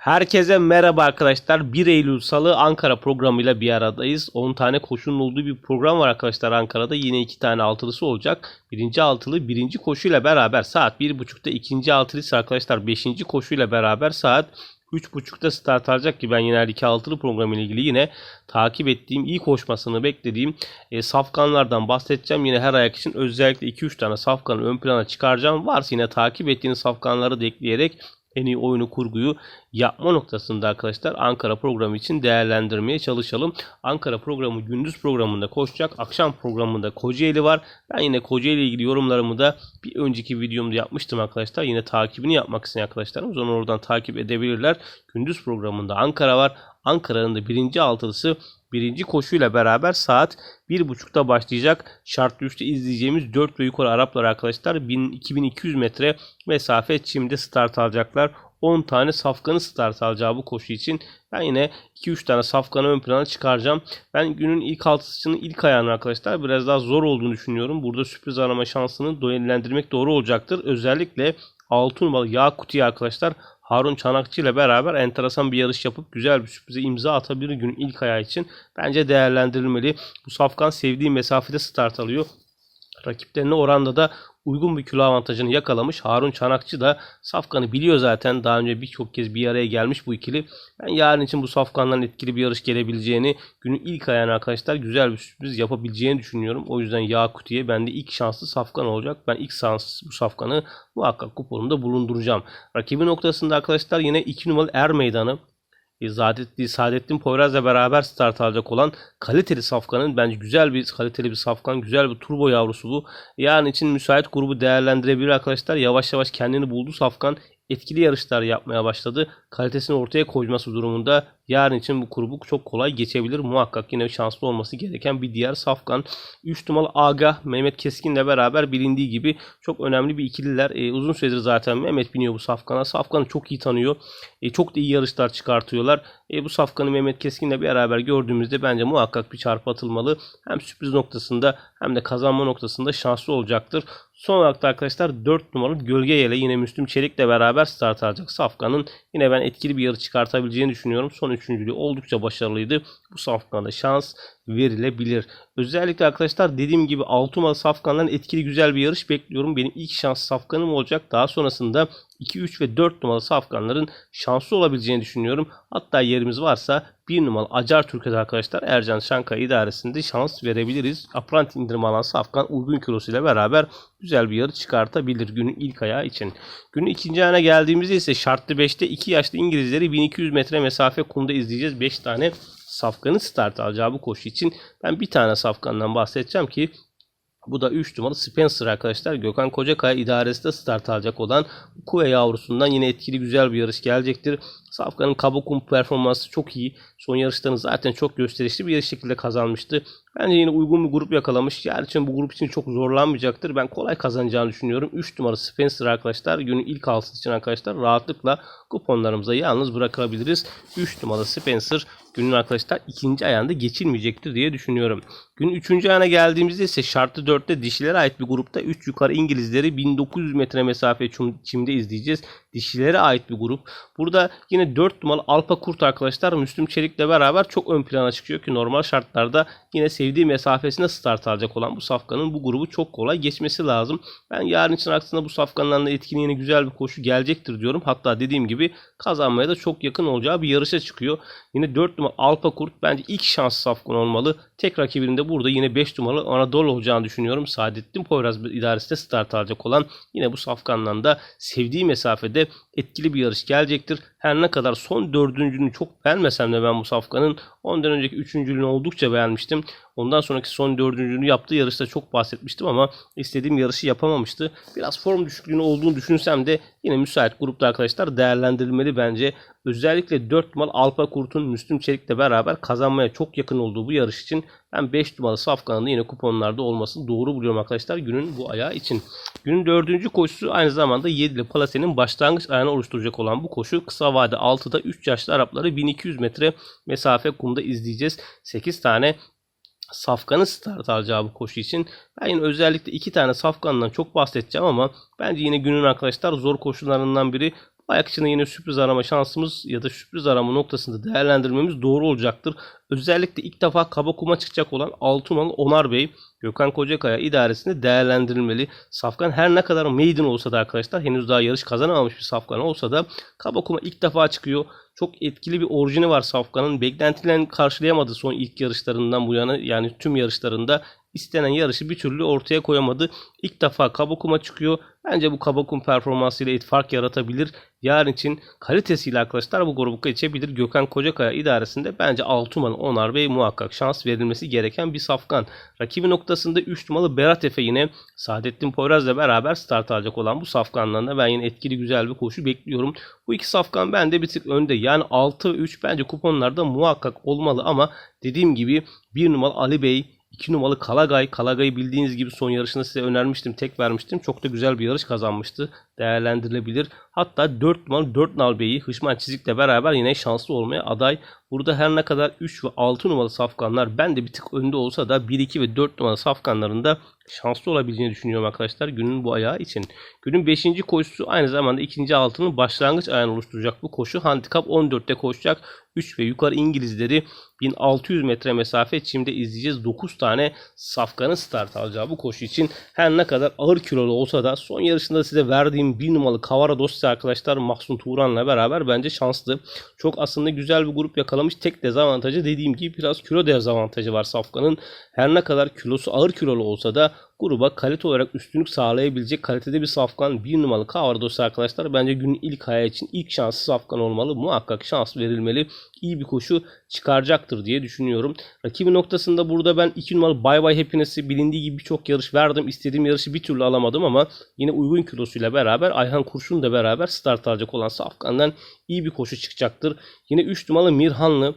Herkese merhaba arkadaşlar. 1 Eylül Salı Ankara programıyla bir aradayız. 10 tane koşunun olduğu bir program var arkadaşlar Ankara'da. Yine 2 tane altılısı olacak. Birinci altılı birinci koşuyla beraber saat 1.30'da ikinci altılısı arkadaşlar 5. koşuyla beraber saat 3.30'da start alacak ki ben yine iki altılı programı ile ilgili yine takip ettiğim, iyi koşmasını beklediğim e, safkanlardan bahsedeceğim. Yine her ayak için özellikle 2-3 tane safkanı ön plana çıkaracağım. Varsa yine takip ettiğiniz safkanları da ekleyerek en iyi oyunu kurguyu yapma noktasında arkadaşlar Ankara programı için değerlendirmeye çalışalım. Ankara programı gündüz programında koşacak. Akşam programında Kocaeli var. Ben yine Kocaeli ile ilgili yorumlarımı da bir önceki videomda yapmıştım arkadaşlar. Yine takibini yapmak isteyen arkadaşlarımız onu oradan takip edebilirler. Gündüz programında Ankara var. Ankara'nın da birinci altılısı birinci koşuyla beraber saat 1.30'da başlayacak. Şartlı 3'te izleyeceğimiz 4 ve yukarı Araplar arkadaşlar 1000, 2200 metre mesafe çimde start alacaklar. 10 tane safkanı start alacağı bu koşu için ben yine 2-3 tane safkanı ön plana çıkaracağım. Ben günün ilk altısının ilk ayağını arkadaşlar biraz daha zor olduğunu düşünüyorum. Burada sürpriz arama şansını değerlendirmek doğru olacaktır. Özellikle 6 numaralı Yakuti'yi arkadaşlar Harun Çanakçı ile beraber enteresan bir yarış yapıp güzel bir sürprize imza atabilir günün ilk ayağı için. Bence değerlendirilmeli. Bu safkan sevdiği mesafede start alıyor. Rakiplerine oranda da uygun bir kilo avantajını yakalamış. Harun Çanakçı da Safkan'ı biliyor zaten. Daha önce birçok kez bir araya gelmiş bu ikili. Ben yarın için bu Safkan'dan etkili bir yarış gelebileceğini, günün ilk ayağına arkadaşlar güzel bir sürpriz yapabileceğini düşünüyorum. O yüzden Yakuti'ye bende ilk şanslı Safkan olacak. Ben ilk şanslı bu Safkan'ı muhakkak kuponumda bulunduracağım. Rakibi noktasında arkadaşlar yine 2 numaralı Er Meydanı. Saadettin, Poyraz'la beraber start alacak olan kaliteli safkanın bence güzel bir kaliteli bir safkan, güzel bir turbo yavrusu bu. Yani için müsait grubu değerlendirebilir arkadaşlar. Yavaş yavaş kendini buldu safkan. Etkili yarışlar yapmaya başladı. Kalitesini ortaya koyması durumunda yarın için bu grubu çok kolay geçebilir. Muhakkak yine şanslı olması gereken bir diğer safkan. 3 numaralı Agah Mehmet Keskin'le beraber bilindiği gibi çok önemli bir ikililer. E, uzun süredir zaten Mehmet biniyor bu safkana. Safkanı çok iyi tanıyor. E, çok da iyi yarışlar çıkartıyorlar. E, bu safkanı Mehmet Keskin'le beraber gördüğümüzde bence muhakkak bir çarpı atılmalı. Hem sürpriz noktasında hem de kazanma noktasında şanslı olacaktır. Son olarak da arkadaşlar 4 numaralı Gölge Yele yine Müslüm Çelik'le beraber start alacak Safkan'ın yine ben etkili bir yarış çıkartabileceğini düşünüyorum. Son üçüncülüğü oldukça başarılıydı. Bu Safkan'a şans verilebilir. Özellikle arkadaşlar dediğim gibi 6 numaralı Safkan'dan etkili güzel bir yarış bekliyorum. Benim ilk şans Safkan'ım olacak. Daha sonrasında 2, 3 ve 4 numaralı Safkanların şanslı olabileceğini düşünüyorum. Hatta yerimiz varsa 1 numaralı Acar Türkiye'de arkadaşlar Ercan Şankaya idaresinde şans verebiliriz. Aprant indirimi alan Safkan uygun kilosuyla beraber güzel bir yarış çıkartabilir günün ilk ayağı için. Günün ikinci ayağına geldiğimizde ise şartlı 5'te 2 yaşlı İngilizleri 1200 metre mesafe kumda izleyeceğiz. 5 tane safkanın start alacağı bu koşu için ben bir tane safkandan bahsedeceğim ki bu da 3 numaralı Spencer arkadaşlar. Gökhan Kocakaya idaresinde start alacak olan Kuve yavrusundan yine etkili güzel bir yarış gelecektir. Safkan'ın kaba performansı çok iyi. Son yarışlarını zaten çok gösterişli bir şekilde kazanmıştı. Bence yine uygun bir grup yakalamış. İçin bu grup için çok zorlanmayacaktır. Ben kolay kazanacağını düşünüyorum. 3 numara Spencer arkadaşlar günün ilk altısı için arkadaşlar rahatlıkla kuponlarımıza yalnız bırakabiliriz. 3 numara Spencer günün arkadaşlar ikinci ayağında geçilmeyecektir diye düşünüyorum. Günün üçüncü ayağına geldiğimizde ise şartlı 4'te dişilere ait bir grupta 3 yukarı İngilizleri 1900 metre mesafe çimde izleyeceğiz. Dişilere ait bir grup. Burada yine 4 numaralı Alpa Kurt arkadaşlar Müslüm Çelik'le beraber çok ön plana çıkıyor ki normal şartlarda yine sevdiği mesafesine start alacak olan bu safkanın bu grubu çok kolay geçmesi lazım. Ben yarın için aksine bu safkandan da etkili yine güzel bir koşu gelecektir diyorum. Hatta dediğim gibi kazanmaya da çok yakın olacağı bir yarışa çıkıyor. Yine 4 numaralı Alpa Kurt bence ilk şans safkan olmalı. Tek rakibinde burada yine 5 numaralı Anadolu olacağını düşünüyorum. Saadettin Poyraz idaresinde start alacak olan yine bu safkandan da sevdiği mesafede etkili bir yarış gelecektir. Her ne kadar son dördüncünü çok beğenmesem de ben bu safkanın ondan önceki üçüncülüğünü oldukça beğenmiştim. Ondan sonraki son dördüncülüğünü yaptığı yarışta çok bahsetmiştim ama istediğim yarışı yapamamıştı. Biraz form düşüklüğünü olduğunu düşünsem de yine müsait grupta arkadaşlar değerlendirilmeli bence. Özellikle 4 numaralı Alpa Kurt'un Müslüm Çelik'le beraber kazanmaya çok yakın olduğu bu yarış için ben 5 numaralı Safkan'ın yine kuponlarda olmasını doğru buluyorum arkadaşlar günün bu ayağı için. Günün dördüncü koşusu aynı zamanda 7'li Palace'nin başlangıç ayağını oluşturacak olan bu koşu kısa vade 6'da 3 yaşlı Arapları 1200 metre mesafe kumda izleyeceğiz. 8 tane Safkan'ı start alacağı bu koşu için. Ben yine özellikle iki tane Safkan'dan çok bahsedeceğim ama bence yine günün arkadaşlar zor koşullarından biri ayak içinde yine sürpriz arama şansımız ya da sürpriz arama noktasında değerlendirmemiz doğru olacaktır. Özellikle ilk defa kaba kuma çıkacak olan Altunalı Onar Bey Gökhan Kocakaya idaresinde değerlendirilmeli. Safkan her ne kadar maiden olsa da arkadaşlar henüz daha yarış kazanamamış bir Safkan olsa da kaba kuma ilk defa çıkıyor. Çok etkili bir orijini var Safkan'ın. Beklentilerini karşılayamadı son ilk yarışlarından bu yana yani tüm yarışlarında istenen yarışı bir türlü ortaya koyamadı. İlk defa Kabakuma çıkıyor. Bence bu Kabakum performansıyla fark yaratabilir. Yarın için kalitesiyle arkadaşlar bu grubu geçebilir. Gökhan Kocakaya idaresinde bence Altuman Onar Bey muhakkak şans verilmesi gereken bir safkan. Rakibi noktasında 3 numaralı Berat Efe yine Saadettin Poyraz'la beraber start alacak olan bu safkandan da ben yine etkili güzel bir koşu bekliyorum. Bu iki safkan bende bir tık önde. Yani 6 ve 3 bence kuponlarda muhakkak olmalı ama dediğim gibi 1 numaralı Ali Bey 2 numaralı Kalagay. Kalagay'ı bildiğiniz gibi son yarışında size önermiştim. Tek vermiştim. Çok da güzel bir yarış kazanmıştı. Değerlendirilebilir. Hatta 4 numaralı 4 nal Bey'i Hışman Çizik'le beraber yine şanslı olmaya aday. Burada her ne kadar 3 ve 6 numaralı safkanlar ben de bir tık önde olsa da 1, 2 ve 4 numaralı safkanlarında şanslı olabileceğini düşünüyorum arkadaşlar günün bu ayağı için. Günün 5. koşusu aynı zamanda 2. altının başlangıç ayağını oluşturacak bu koşu. Handikap 14'te koşacak. 3 ve yukarı İngilizleri 1600 metre mesafe çimde izleyeceğiz. 9 tane safkanın start alacağı bu koşu için her ne kadar ağır kilolu olsa da son yarışında size verdiğim 1 numaralı Kavara dosya arkadaşlar Mahsun Turan'la beraber bence şanslı. Çok aslında güzel bir grup yakalamış. Tek dezavantajı dediğim gibi biraz kilo dezavantajı var safkanın. Her ne kadar kilosu ağır kilolu olsa da gruba kalite olarak üstünlük sağlayabilecek kalitede bir safkan bir numaralı Kavardos arkadaşlar. Bence günün ilk ayağı için ilk şansı safkan olmalı. Muhakkak şans verilmeli. İyi bir koşu çıkaracaktır diye düşünüyorum. Rakibi noktasında burada ben 2 numaralı Bay Bay Happiness'i bilindiği gibi birçok yarış verdim. İstediğim yarışı bir türlü alamadım ama yine uygun kilosuyla beraber Ayhan Kurşun da beraber start alacak olan Safkan'dan iyi bir koşu çıkacaktır. Yine 3 numaralı Mirhanlı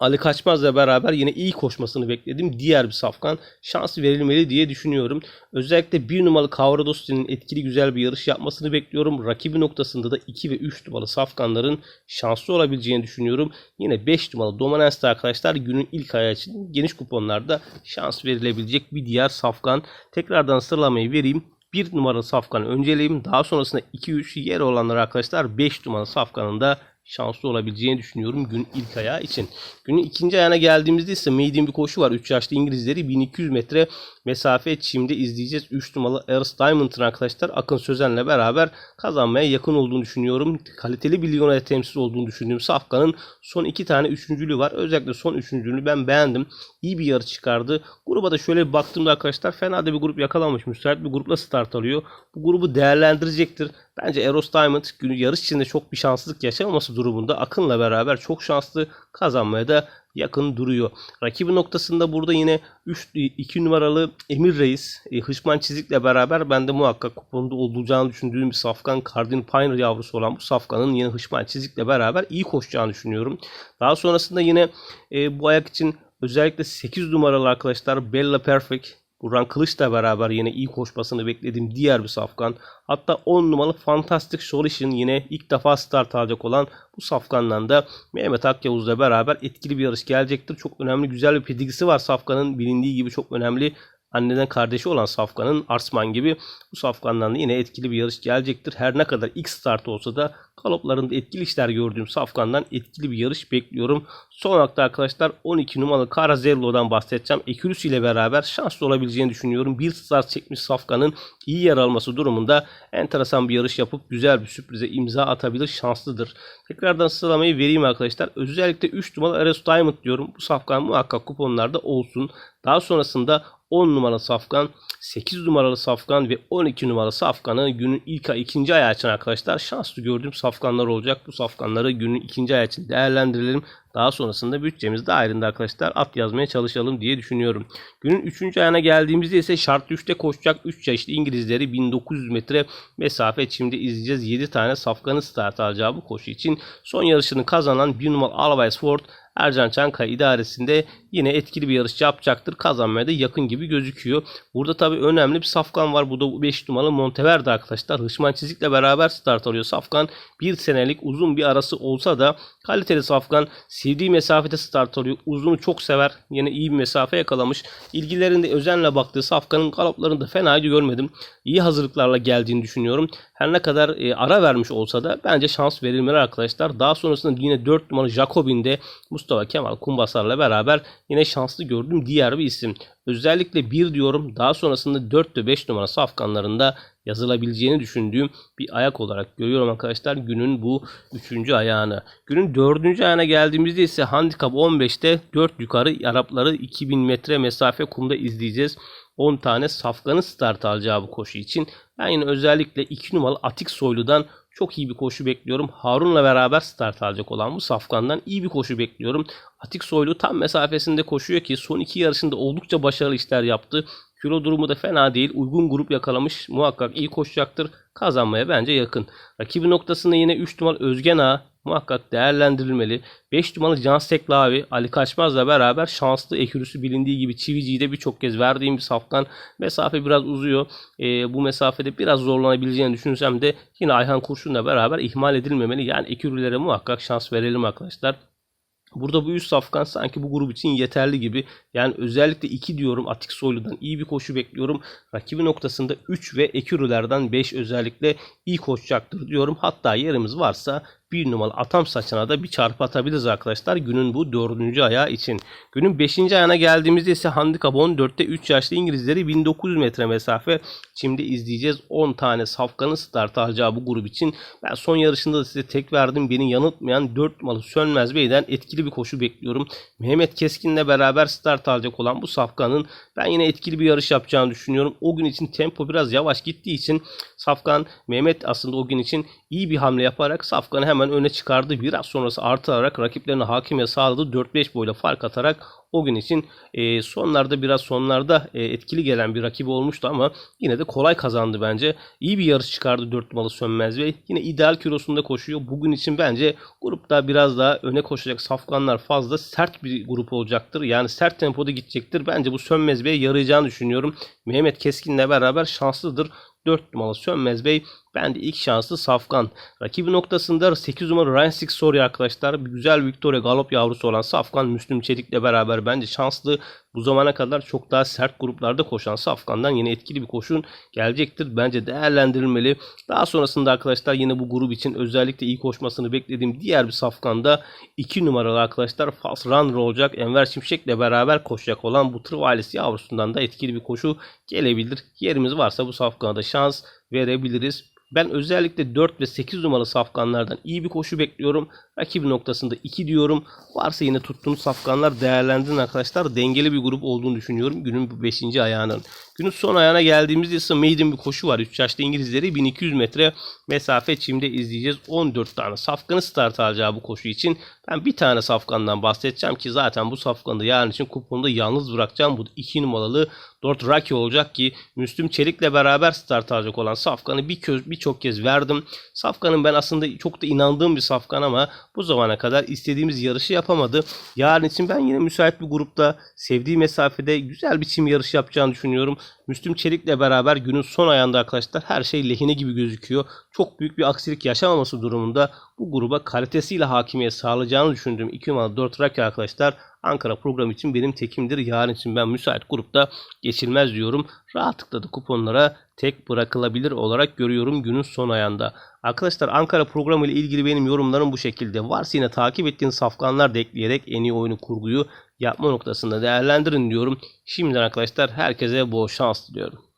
Ali Kaçmaz'la beraber yine iyi koşmasını bekledim. Diğer bir safkan şans verilmeli diye düşünüyorum. Özellikle bir numaralı Kavradosti'nin etkili güzel bir yarış yapmasını bekliyorum. Rakibi noktasında da 2 ve 3 numaralı safkanların şanslı olabileceğini düşünüyorum. Yine 5 numaralı Dominance'da arkadaşlar günün ilk ayağı için geniş kuponlarda şans verilebilecek bir diğer safkan. Tekrardan sıralamayı vereyim. 1 numaralı safkanı önceleyeyim. Daha sonrasında 2-3 yer olanlar arkadaşlar 5 numaralı safkanın da şanslı olabileceğini düşünüyorum gün ilk ayağı için. Günün ikinci ayağına geldiğimizde ise medium bir koşu var. 3 yaşlı İngilizleri 1200 metre mesafe çimde izleyeceğiz. 3 numaralı Earth Diamond'ın arkadaşlar Akın Sözen'le beraber kazanmaya yakın olduğunu düşünüyorum. Kaliteli bir Lyon'a temsil olduğunu düşündüğüm Safkan'ın son iki tane üçüncülüğü var. Özellikle son üçüncülüğünü ben beğendim. İyi bir yarı çıkardı. Gruba da şöyle bir baktığımda arkadaşlar fena da bir grup yakalamış. Müsait bir grupla start alıyor. Bu grubu değerlendirecektir. Bence Eros Diamond günü yarış içinde çok bir şanssızlık yaşamaması durumunda Akın'la beraber çok şanslı kazanmaya da yakın duruyor. Rakibi noktasında burada yine 3 2 numaralı Emir Reis e, Hışman Çizik'le beraber ben de muhakkak kuponda olacağını düşündüğüm bir safkan Cardin Pioneer yavrusu olan bu safkanın yine Hışman Çizik'le beraber iyi koşacağını düşünüyorum. Daha sonrasında yine e, bu ayak için özellikle 8 numaralı arkadaşlar Bella Perfect Burhan Kılıç'la beraber yine iyi koşmasını beklediğim diğer bir safkan. Hatta 10 numaralı Fantastic Solution yine ilk defa start alacak olan bu safkandan da Mehmet Akyavuz'la beraber etkili bir yarış gelecektir. Çok önemli güzel bir pedigrisi var safkanın. Bilindiği gibi çok önemli anneden kardeşi olan Safkan'ın Arsman gibi bu Safkan'dan da yine etkili bir yarış gelecektir. Her ne kadar ilk start olsa da galoplarında etkili işler gördüğüm Safkan'dan etkili bir yarış bekliyorum. Son olarak da arkadaşlar 12 numaralı Karazello'dan bahsedeceğim. Ekürüs ile beraber şanslı olabileceğini düşünüyorum. Bir start çekmiş Safkan'ın iyi yer alması durumunda enteresan bir yarış yapıp güzel bir sürprize imza atabilir. Şanslıdır. Tekrardan sıralamayı vereyim arkadaşlar. Özellikle 3 numaralı Ares Diamond diyorum. Bu Safkan muhakkak kuponlarda olsun. Daha sonrasında 10 numaralı safkan, 8 numaralı safkan ve 12 numaralı safkanı günün ilk ay ikinci ayağı için arkadaşlar şanslı gördüğüm safkanlar olacak. Bu safkanları günün ikinci ayağı için değerlendirelim. Daha sonrasında bütçemiz dahilinde arkadaşlar at yazmaya çalışalım diye düşünüyorum. Günün 3. ayağına geldiğimizde ise şartlı 3'te koşacak 3 yaşlı İngilizleri 1900 metre mesafe şimdi izleyeceğiz. 7 tane safkanı start alacağı bu koşu için son yarışını kazanan 1 numaralı Always Ford Ercan Çankaya idaresinde yine etkili bir yarış yapacaktır. Kazanmaya da yakın gibi gözüküyor. Burada tabii önemli bir safkan var. Bu da 5 numaralı Monteverde arkadaşlar. Hışman Çizik'le beraber start alıyor safkan. Bir senelik uzun bir arası olsa da kaliteli safkan sevdiği mesafede start alıyor. Uzunu çok sever. Yine iyi bir mesafe yakalamış. İlgilerinde özenle baktığı safkanın galoplarını da fena görmedim. İyi hazırlıklarla geldiğini düşünüyorum. Her ne kadar e, ara vermiş olsa da bence şans verilmeli arkadaşlar. Daha sonrasında yine 4 numaralı Jacobin'de Mustafa Kemal Kumbasar'la beraber yine şanslı gördüğüm diğer bir isim. Özellikle 1 diyorum daha sonrasında 4 ve 5 numara safkanlarında yazılabileceğini düşündüğüm bir ayak olarak görüyorum arkadaşlar günün bu 3. ayağını. Günün 4. ayağına geldiğimizde ise handikap 15'te 4 yukarı Arapları 2000 metre mesafe kumda izleyeceğiz. 10 tane safkanın start alacağı bu koşu için. Ben yine özellikle 2 numaralı Atik Soylu'dan çok iyi bir koşu bekliyorum. Harun'la beraber start alacak olan bu Safkan'dan iyi bir koşu bekliyorum. Atik Soylu tam mesafesinde koşuyor ki son iki yarışında oldukça başarılı işler yaptı. Kilo durumu da fena değil. Uygun grup yakalamış. Muhakkak iyi koşacaktır. Kazanmaya bence yakın. Rakibi noktasında yine 3 numaralı Özgen Ağa muhakkak değerlendirilmeli. 5 numaralı Can Seklavi Ali Kaçmaz'la beraber şanslı ekürüsü bilindiği gibi Çivici'yi de birçok kez verdiğim bir safkan. Mesafe biraz uzuyor. E, bu mesafede biraz zorlanabileceğini düşünsem de yine Ayhan Kurşun'la beraber ihmal edilmemeli. Yani ekürülere muhakkak şans verelim arkadaşlar. Burada bu 3 safkan sanki bu grup için yeterli gibi. Yani özellikle 2 diyorum Atik Soylu'dan iyi bir koşu bekliyorum. Rakibi noktasında 3 ve Ekürülerden 5 özellikle iyi koşacaktır diyorum. Hatta yerimiz varsa bir numaralı atam saçına da bir çarpı atabiliriz arkadaşlar. Günün bu dördüncü ayağı için. Günün beşinci ayağına geldiğimizde ise handikap 14'te 3 yaşlı İngilizleri 1900 metre mesafe. Şimdi izleyeceğiz 10 tane safkanın start alacağı bu grup için. Ben son yarışında da size tek verdim. Beni yanıltmayan 4 numaralı Sönmez Bey'den etkili bir koşu bekliyorum. Mehmet Keskin'le beraber start alacak olan bu safkanın ben yine etkili bir yarış yapacağını düşünüyorum. O gün için tempo biraz yavaş gittiği için Safkan Mehmet aslında o gün için iyi bir hamle yaparak Safkan'ı hemen öne çıkardı. Biraz sonrası artırarak rakiplerine hakimiyet sağladı. 4-5 boyla fark atarak o gün için e, sonlarda biraz sonlarda e, etkili gelen bir rakibi olmuştu ama yine de kolay kazandı bence. İyi bir yarış çıkardı 4 numaralı Sönmez ve yine ideal kilosunda koşuyor. Bugün için bence grupta biraz daha öne koşacak safkanlar fazla sert bir grup olacaktır. Yani sert tempoda gidecektir. Bence bu Sönmez Bey'e yarayacağını düşünüyorum. Mehmet Keskin'le beraber şanslıdır. 4 numaralı Sönmez Bey ben de ilk şanslı Safkan. Rakibi noktasında 8 numaralı Ryan Six soruyor arkadaşlar. Bir güzel Victoria Galop yavrusu olan Safkan Müslüm Çelik'le beraber bence şanslı. Bu zamana kadar çok daha sert gruplarda koşan Safkan'dan yine etkili bir koşun gelecektir. Bence değerlendirilmeli. Daha sonrasında arkadaşlar yine bu grup için özellikle iyi koşmasını beklediğim diğer bir Safkan'da 2 numaralı arkadaşlar Fast Runner olacak. Enver Şimşek'le beraber koşacak olan bu Trivalis yavrusundan da etkili bir koşu gelebilir. Yerimiz varsa bu Safkan'a da şans verebiliriz. Ben özellikle 4 ve 8 numaralı safkanlardan iyi bir koşu bekliyorum. Rakibi noktasında 2 diyorum. Varsa yine tuttuğum safkanlar değerlendirin arkadaşlar. Dengeli bir grup olduğunu düşünüyorum günün bu 5. ayağının. Günün son ayağına geldiğimizde ise maiden bir koşu var. 3 yaşlı İngilizleri 1200 metre mesafe çimde izleyeceğiz. 14 tane safkanı start alacağı bu koşu için. Ben bir tane safkandan bahsedeceğim ki zaten bu safkanı da yarın için kuponda yalnız bırakacağım. Bu 2 numaralı Dort Raki olacak ki Müslüm Çelik'le beraber start alacak olan Safkan'ı bir birçok kez verdim. Safkan'ın ben aslında çok da inandığım bir Safkan ama bu zamana kadar istediğimiz yarışı yapamadı. Yarın için ben yine müsait bir grupta sevdiği mesafede güzel bir çim yarışı yapacağını düşünüyorum. Müslüm Çelik'le beraber günün son ayağında arkadaşlar her şey lehine gibi gözüküyor. Çok büyük bir aksilik yaşamaması durumunda bu gruba kalitesiyle hakimiyet sağlayacağını düşündüğüm 2 numaralı 4 Raki arkadaşlar Ankara program için benim tekimdir. Yarın için ben müsait grupta geçilmez diyorum. Rahatlıkla da kuponlara tek bırakılabilir olarak görüyorum günün son ayında. Arkadaşlar Ankara programı ile ilgili benim yorumlarım bu şekilde. Varsa yine takip ettiğiniz safkanlar da ekleyerek en iyi oyunu kurguyu yapma noktasında değerlendirin diyorum. Şimdiden arkadaşlar herkese bol şans diliyorum.